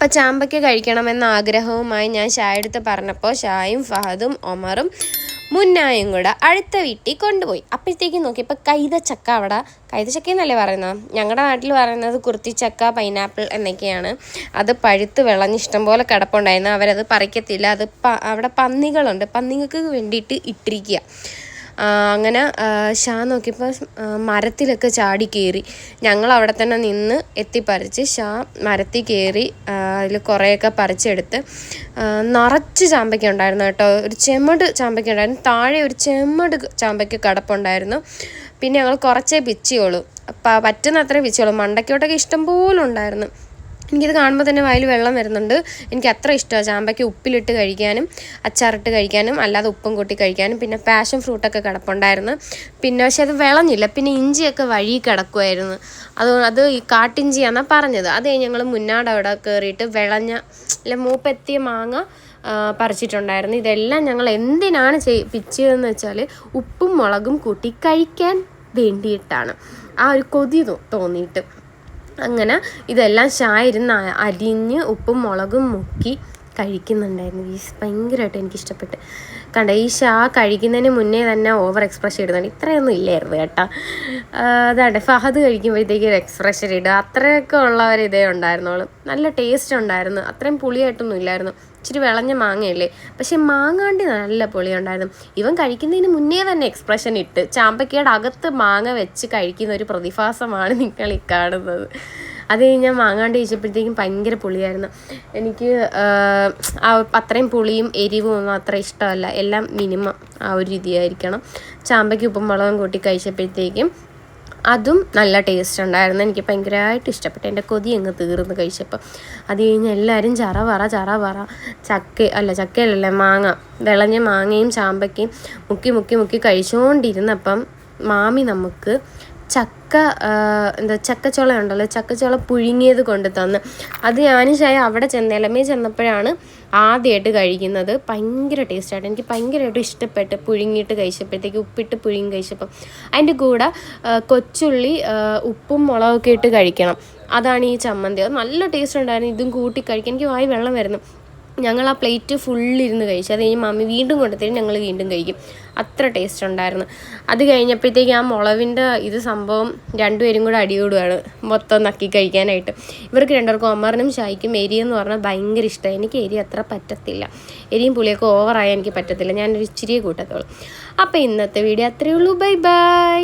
അപ്പം ചാമ്പയ്ക്ക കഴിക്കണമെന്ന ആഗ്രഹവുമായി ഞാൻ ഷായ എടുത്ത് പറഞ്ഞപ്പോൾ ഷായും ഫഹദും ഒമറും മുന്നായും കൂടെ അടുത്ത വീട്ടിൽ കൊണ്ടുപോയി. അപ്പോഴത്തേക്കും നോക്കിയപ്പോൾ കൈതച്ചക്ക അവിടെ കൈതച്ചക്ക എന്നല്ലേ പറയുന്നത്? ഞങ്ങളുടെ നാട്ടിൽ പറയുന്നത് കുർത്തിച്ചക്ക പൈനാപ്പിൾ എന്നൊക്കെയാണ്. അത് പഴുത്ത് വിളഞ്ഞ് ഇഷ്ടം പോലെ കിടപ്പുണ്ടായിരുന്നു. അവരത് പറിക്കത്തില്ല. അത് അവിടെ പന്നികളുണ്ട്. പന്നികൾക്ക് വേണ്ടിയിട്ട് ഇട്ടിരിക്കുക. അങ്ങനെ ഷാ നോക്കിയപ്പോൾ മരത്തിലൊക്കെ ചാടി കയറി ഞങ്ങൾ അവിടെ തന്നെ നിന്ന് എത്തിപ്പറിച്ച് ഷാ മരത്തിൽ കയറി അതിൽ കുറേയൊക്കെ പറിച്ചെടുത്ത് നിറച്ച് ചാമ്പയ്ക്ക ഉണ്ടായിരുന്നു കേട്ടോ. ഒരു ചെമ്മട് ചാമ്പയ്ക്ക ഉണ്ടായിരുന്നു. താഴെ ഒരു ചെമ്മട് ചാമ്പയ്ക്ക കടപ്പുണ്ടായിരുന്നു. പിന്നെ ഞങ്ങൾ കുറച്ചേ പിച്ചിയുള്ളൂ. പറ്റുന്ന അത്രയും പിച്ചിയുള്ളൂ. മണ്ടയ്ക്കോട്ടൊക്കെ ഇഷ്ടം പോലെ ഉണ്ടായിരുന്നു. എനിക്കിത് കാണുമ്പോൾ തന്നെ വായിൽ വെള്ളം വരുന്നുണ്ട്. എനിക്ക് അത്ര ഇഷ്ടമാണ് ചാമ്പയ്ക്ക് ഉപ്പിലിട്ട് കഴിക്കാനും അച്ചാറിട്ട് കഴിക്കാനും അല്ലാതെ ഉപ്പും കൂട്ടി കഴിക്കാനും. പിന്നെ പാഷൻ ഫ്രൂട്ടൊക്കെ കിടപ്പുണ്ടായിരുന്നു. പിന്നെ പക്ഷേ അത് വിളഞ്ഞില്ല. പിന്നെ ഇഞ്ചിയൊക്കെ വഴി കിടക്കുമായിരുന്നു അത് അത് ഈ കാട്ടിഞ്ചിയാണെന്നാണ് പറഞ്ഞത്. അത് ഞങ്ങൾ മുന്നാട് അവിടെ കയറിയിട്ട് വിളഞ്ഞ അല്ല മൂപ്പെത്തിയ മാങ്ങ പറിച്ചിട്ടുണ്ടായിരുന്നു. ഇതെല്ലാം ഞങ്ങൾ എന്തിനാണ് ചെയ് പിച്ചതെന്ന് വെച്ചാൽ ഉപ്പും മുളകും കൂട്ടി കഴിക്കാൻ വേണ്ടിയിട്ടാണ്. ആ ഒരു കൊതി തോന്നിയിട്ട്. അങ്ങനെ ഇതെല്ലാം ചായ അരിഞ്ഞ് ഉപ്പും മുളകും മുക്കി കഴിക്കുന്നുണ്ടായിരുന്നു. ഈ ഭയങ്കരമായിട്ട് എനിക്കിഷ്ടപ്പെട്ട്. കണ്ട ഈ ഷാ കഴിക്കുന്നതിന് മുന്നേ തന്നെ ഓവർ എക്സ്പ്രഷൻ ഇടുന്നുണ്ട്. ഇത്രയൊന്നും ഇല്ലായിരുന്നു കേട്ടോ. അതാണ്ട് ഫഹദ് കഴിക്കുമ്പോഴത്തേക്ക് ഒരു എക്സ്പ്രഷൻ ഇടുക. അത്രയൊക്കെ ഉള്ളവർ ഇതേ ഉണ്ടായിരുന്നുള്ളൂ. നല്ല ടേസ്റ്റ് ഉണ്ടായിരുന്നു. അത്രയും പുളിയായിട്ടൊന്നും ഇല്ലായിരുന്നു. ഇച്ചിരി വിളഞ്ഞ മാങ്ങയല്ലേ? പക്ഷെ മാങ്ങാണ്ടി നല്ല പുളി ഉണ്ടായിരുന്നു ഇവൻ കഴിക്കുന്നതിന് മുന്നേ തന്നെ എക്സ്പ്രഷൻ ഇട്ട് ചാമ്പക്കയുടെ അകത്ത് മാങ്ങ വെച്ച് കഴിക്കുന്ന ഒരു പ്രതിഭാസമാണ് നിങ്ങൾ ഈ കാണുന്നത്. അത് കഴിഞ്ഞാൽ മാങ്ങാണ്ട് കഴിച്ചപ്പോഴത്തേക്കും ഭയങ്കര പുളിയായിരുന്നു. എനിക്ക് അത്രയും പുളിയും എരിവും അത്ര ഇഷ്ടമല്ല. എല്ലാം മിനിമം ആ ഒരു രീതിയായിരിക്കണം. ചാമ്പയ്ക്ക് ഉപ്പും മുളകും കൂട്ടി കഴിച്ചപ്പോഴത്തേക്കും അതും നല്ല ടേസ്റ്റ് ഉണ്ടായിരുന്നു. എനിക്ക് ഭയങ്കരമായിട്ട് ഇഷ്ടപ്പെട്ടു. എന്റെ കൊതി അങ്ങ് തീർന്ന് കഴിച്ചപ്പോൾ. അത് കഴിഞ്ഞ് എല്ലാവരും ചറ പറ ചറ പറ. ചക്ക അല്ല ചക്കയല്ലല്ലേ മാങ്ങ. വിളഞ്ഞ മാങ്ങയും ചാമ്പയ്ക്കയും മുക്കി മുക്കി മുക്കി കഴിച്ചുകൊണ്ടിരുന്നപ്പം മാമി നമുക്ക് ചക്ക എന്താ ചക്കച്ചോള ഉണ്ടല്ലോ ചക്കച്ചോള പുഴുങ്ങിയത് കൊണ്ട് തന്ന്. അത് ഞാനും ചായ അവിടെ ചെന്ന് ഇലമേ ചെന്നപ്പോഴാണ് ആദ്യമായിട്ട് കഴിക്കുന്നത്. ഭയങ്കര ടേസ്റ്റായിട്ട് എനിക്ക് ഭയങ്കരമായിട്ട് ഇഷ്ടപ്പെട്ട് പുഴുങ്ങിയിട്ട് കഴിച്ചപ്പോഴത്തേക്ക് ഉപ്പിട്ട് പുഴുങ്ങി കഴിച്ചപ്പം അതിന്റെ കൂടെ കൊച്ചുള്ളി ഉപ്പും മുളകൊക്കെ ഇട്ട് കഴിക്കണം. അതാണ് ഈ ചമ്മന്തി. അത് നല്ല ടേസ്റ്റ് ഉണ്ടായിരുന്നു. ഇതും കൂട്ടി കഴിക്കാൻ. എനിക്ക് വായി വെള്ളം വരുന്നു. ഞങ്ങൾ ആ പ്ലേറ്റ് ഫുള്ളിരുന്ന് കഴിച്ചു. അത് കഴിഞ്ഞ് മമ്മി വീണ്ടും കൊണ്ടുതരും ഞങ്ങൾ വീണ്ടും കഴിക്കും. അത്ര ടേസ്റ്റ് ഉണ്ടായിരുന്നു. അത് കഴിഞ്ഞപ്പോഴത്തേക്ക് ആ മുളവിന്റെ ഇത് സംഭവം രണ്ടുപേരും കൂടെ അടിയോടുകയാണ് മൊത്തം നക്കി കഴിക്കാനായിട്ട്. ഇവർക്ക് രണ്ടുപേർക്കും ഒമറിനും ഷായിക്കും എരി എന്ന് പറഞ്ഞാൽ ഭയങ്കര ഇഷ്ടമാണ് എനിക്ക് എരി അത്ര പറ്റത്തില്ല. എരിയും പുളിയൊക്കെ ഓവറായാൽ എനിക്ക് പറ്റത്തില്ല. ഞാനൊരു ഇച്ചിരിയെ കൂട്ടത്തുള്ളൂ. അപ്പോൾ ഇന്നത്തെ വീഡിയോ അത്രയേ ഉള്ളൂ. Bye bye